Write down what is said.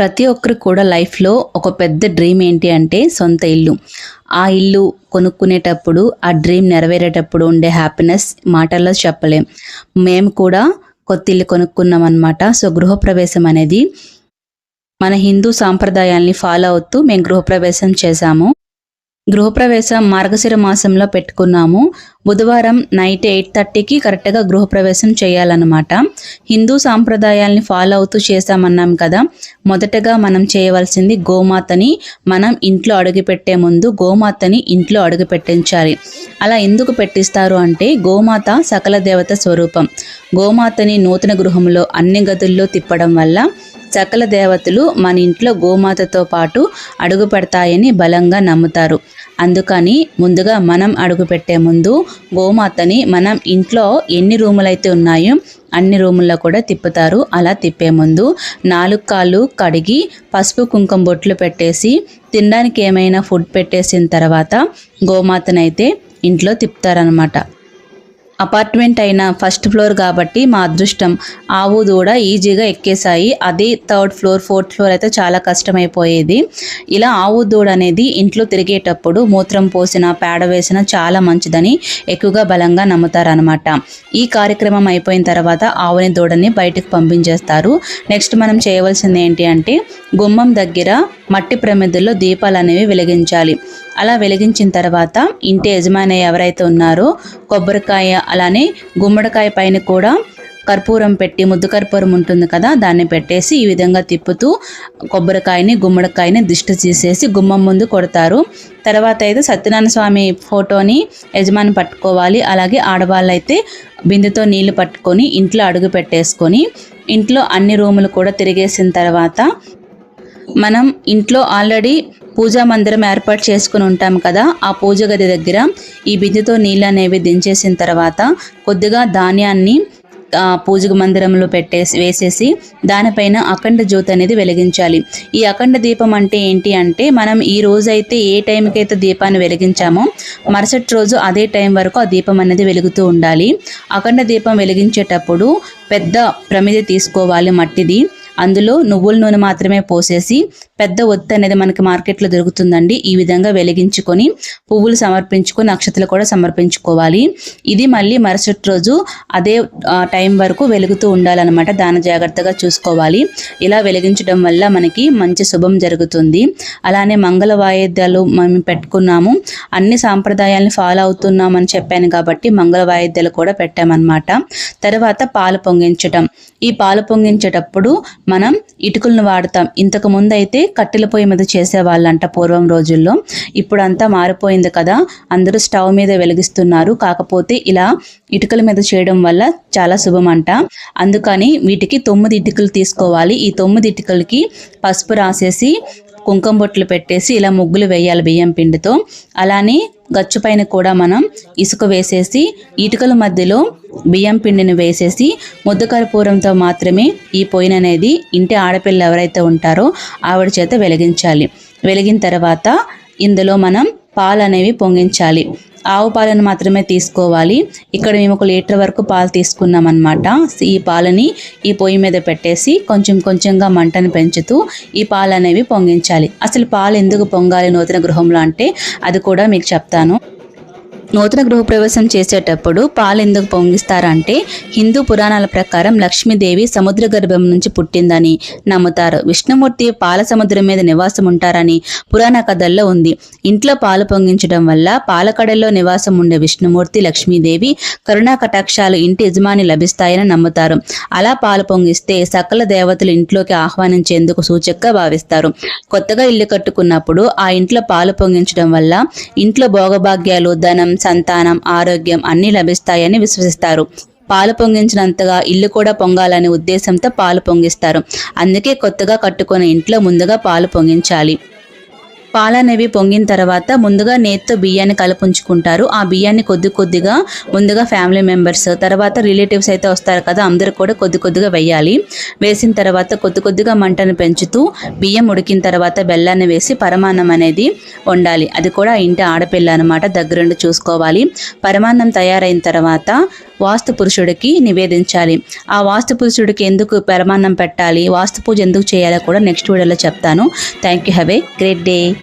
ప్రతి ఒక్కరు కూడా లైఫ్లో ఒక పెద్ద డ్రీమ్ ఏంటి అంటే సొంత ఇల్లు. ఆ ఇల్లు కొనుక్కునేటప్పుడు ఆ డ్రీమ్ నెరవేరేటప్పుడు ఉండే హ్యాపీనెస్ మాటల్లో చెప్పలేం. మేము కూడా కొత్త ఇల్లు కొనుక్కున్నాం అనమాట సో గృహప్రవేశం అనేది మన హిందూ సాంప్రదాయాల్ని ఫాలో అవుతూ మేము గృహప్రవేశం చేశాము. గృహప్రవేశం మార్గశిర మాసంలో పెట్టుకున్నాము. బుధవారం నైట్ ఎయిట్ థర్టీకి కరెక్ట్గా గృహప్రవేశం చేయాలన్నమాట. హిందూ సాంప్రదాయాల్ని ఫాలో అవుతూ చేశామన్నాం కదా. మొదటగా మనం చేయవలసింది గోమాతని మనం ఇంట్లో అడుగుపెట్టే ముందు గోమాతని ఇంట్లో అడుగు పెట్టించాలి అలా ఎందుకు పెట్టిస్తారు అంటే గోమాత సకల దేవత స్వరూపం. గోమాతని నూతన గృహంలో అన్ని గదుల్లో తిప్పడం వల్ల సకల దేవతలు మన ఇంట్లో గోమాతతో పాటు అడుగు పెడతాయని బలంగా నమ్ముతారు. అందుకని ముందుగా మనం అడుగు పెట్టే ముందు గోమాతని మనం ఇంట్లో ఎన్ని రూములైతే ఉన్నాయో అన్ని రూముల్లో కూడా తిప్పుతారు. అలా తిప్పే ముందు నాలుగు కాళ్ళు కడిగి పసుపు కుంకుమ బొట్లు పెట్టేసి తినడానికి ఏమైనా ఫుడ్ పెట్టేసిన తర్వాత గోమాతనైతే ఇంట్లో తిప్పుతారనమాట అపార్ట్మెంట్ అయిన ఫస్ట్ ఫ్లోర్ కాబట్టి మా అదృష్టం. ఆవు దూడ ఈజీగా ఎక్కేసాయి అదే థర్డ్ ఫ్లోర్ ఫోర్త్ ఫ్లోర్ అయితే చాలా కష్టమైపోయేది. ఇలా ఆవు దూడ అనేది ఇంట్లో తిరిగేటప్పుడు మూత్రం పోసిన పేడ వేసిన చాలా మంచిదని ఎక్కువగా బలంగా నమ్ముతారనమాట ఈ కార్యక్రమం అయిపోయిన తర్వాత ఆవుని దూడని బయటకు పంపించేస్తారు. నెక్స్ట్ మనం చేయవలసింది ఏంటి అంటే గుమ్మం దగ్గర మట్టి ప్రమిదల్లో దీపాలు అనేవి వెలిగించాలి. అలా వెలిగించిన తర్వాత ఇంటి యజమాని ఎవరైతే ఉన్నారో కొబ్బరికాయ అలానే గుమ్మడికాయ పైన కూడా కర్పూరం పెట్టి ముద్దు కర్పూరం ఉంటుంది కదా దాన్ని పెట్టేసి ఈ విధంగా తిప్పుతూ కొబ్బరికాయని గుమ్మడికాయని దిష్టి తీసేసి గుమ్మం ముందు కొడతారు. తర్వాత అయితే సత్యనారాయణ స్వామి ఫోటోని యజమాని పట్టుకోవాలి. అలాగే ఆడవాళ్ళు అయితే బిందెతో నీళ్ళు పట్టుకొని ఇంట్లో అడుగు పెట్టేసుకొని ఇంట్లో అన్ని రూములు కూడా తిరిగేసిన తర్వాత మనం ఇంట్లో ఆల్రెడీ పూజా మందిరం ఏర్పాటు చేసుకుని ఉంటాం కదా ఆ పూజ గది దగ్గర ఈ బిందెతో నీళ్ళు అనేవి దించేసిన తర్వాత కొద్దిగా ధాన్యాన్ని పూజ మందిరంలో పెట్టేసి వేసేసి దానిపైన అఖండ జ్యోతి అనేది వెలిగించాలి. ఈ అఖండ దీపం అంటే ఏంటి అంటే మనం ఈ రోజైతే ఏ టైంకి అయితే దీపాన్ని వెలిగించామో మరుసటి రోజు అదే టైం వరకు ఆ దీపం అనేది వెలుగుతూ ఉండాలి. అఖండ దీపం వెలిగించేటప్పుడు పెద్ద ప్రమిది తీసుకోవాలి మట్టిది. అందులో నువ్వుల నూనె మాత్రమే పోసేసి పెద్ద ఒత్తి అనేది మనకి మార్కెట్లో దొరుకుతుందండి. ఈ విధంగా వెలిగించుకొని పువ్వులు సమర్పించుకొని నక్షత్రాలు కూడా సమర్పించుకోవాలి. ఇది మళ్ళీ మరుసటి రోజు అదే టైం వరకు వెలుగుతూ ఉండాలన్నమాట. దాని జాగ్రత్తగా చూసుకోవాలి. ఇలా వెలిగించడం వల్ల మనకి మంచి శుభం జరుగుతుంది. అలానే మంగళ వాయిద్యాలు మేము పెట్టుకున్నాము. అన్ని సాంప్రదాయాలను ఫాలో అవుతున్నామని చెప్పాను కాబట్టి మంగళ వాయిద్యాలు కూడా పెట్టామన్నమాట. తర్వాత పాలు పొంగించటం. ఈ పాలు పొంగించేటప్పుడు మనం ఇటుకలను వాడతాం. ఇంతకు ముందు అయితే కట్టెల పొయ్యి మీద చేసేవాళ్ళంట పూర్వం రోజుల్లో. ఇప్పుడు అంతా మారిపోయింది కదా. అందరూ స్టవ్ మీద వెలిగిస్తున్నారు. కాకపోతే ఇలా ఇటుకల మీద చేయడం వల్ల చాలా శుభం అంట అందుకని వీటికి తొమ్మిది ఇటుకలు తీసుకోవాలి. ఈ తొమ్మిది ఇటుకలకి పసుపు రాసేసి కుంకుమ బొట్లు పెట్టేసి ఇలా ముగ్గులు వేయాలి బియ్యం పిండితో. అలానే గచ్చు పైన కూడా మనం ఇసుక వేసేసి ఇటుకల మధ్యలో బియ్యం పిండిని వేసేసి ముద్దకర్పూరంతో మాత్రమే ఈ పొయ్యిన అనేది ఇంటి ఆడపిల్ల ఎవరైతే ఉంటారో ఆవిడ చేత వెలిగించాలి. వెలిగిన తర్వాత ఇందులో మనం పాలు అనేవి పొంగించాలి. ఆవు పాలను మాత్రమే తీసుకోవాలి. ఇక్కడ మేము ఒక లీటర్ వరకు పాలు తీసుకున్నాం అనమాట ఈ పాలని ఈ పొయ్యి మీద పెట్టేసి కొంచెం కొంచెంగా మంటను పెంచుతూ ఈ పాలు అనేవి పొంగించాలి. అసలు పాలు ఎందుకు పొంగాలి నూతన గృహంలో అంటే అది కూడా మీకు చెప్తాను. నూతన గృహప్రవేశం చేసేటప్పుడు పాలు ఎందుకు పొంగిస్తారంటే హిందూ పురాణాల ప్రకారం లక్ష్మీదేవి సముద్ర గర్భం నుంచి పుట్టిందని నమ్ముతారు. విష్ణుమూర్తి పాల సముద్రం మీద నివాసం ఉంటారని పురాణ కథల్లో ఉంది. ఇంట్లో పాలు పొంగించడం వల్ల పాలకడల్లో నివాసం ఉండే విష్ణుమూర్తి లక్ష్మీదేవి కరుణా కటాక్షాలు ఇంటి యజమాని లభిస్తాయని నమ్ముతారు. అలా పాలు పొంగిస్తే సకల దేవతలు ఇంట్లోకి ఆహ్వానించేందుకు సూచకగా భావిస్తారు. కొత్తగా ఇల్లు కట్టుకున్నప్పుడు ఆ ఇంట్లో పాలు పొంగించడం వల్ల ఇంట్లో భోగభాగ్యాలు ధనం సంతానం ఆరోగ్యం అన్నీ లభిస్తాయని విశ్వసిస్తారు. పాలు పొంగించినంతగా ఇల్లు కూడా పొంగాలనే ఉద్దేశంతో పాలు పొంగిస్తారు. అందుకే కొత్తగా కట్టుకునే ఇంట్లో ముందుగా పాలు పొంగించాలి. పాలనేవి పొంగిన తర్వాత ముందుగా నేతితో బియ్యాన్ని కలుపుంచుకుంటారు. ఆ బియ్యాన్ని కొద్ది కొద్దిగా ముందుగా ఫ్యామిలీ మెంబర్స్ తర్వాత రిలేటివ్స్ అయితే వస్తారు కదా అందరూ కూడా కొద్ది కొద్దిగా వేయాలి వేసిన తర్వాత కొద్ది కొద్దిగా మంటను పెంచుతూ బియ్యం ఉడికిన తర్వాత బెల్లాన్ని వేసి పరమాన్నం అనేది వండాలి. అది కూడా ఇంటి ఆడపిల్ల అనమాట దగ్గరుండి చూసుకోవాలి. పరమాన్నం తయారైన తర్వాత వాస్తు పురుషుడికి నివేదించాలి. ఆ వాస్తు పురుషుడికి ఎందుకు పరమాన్నం పెట్టాలి? వాస్తు పూజ ఎందుకు చేయాలో కూడా నెక్స్ట్ వీడియోలో చెప్తాను. Thank you have a great day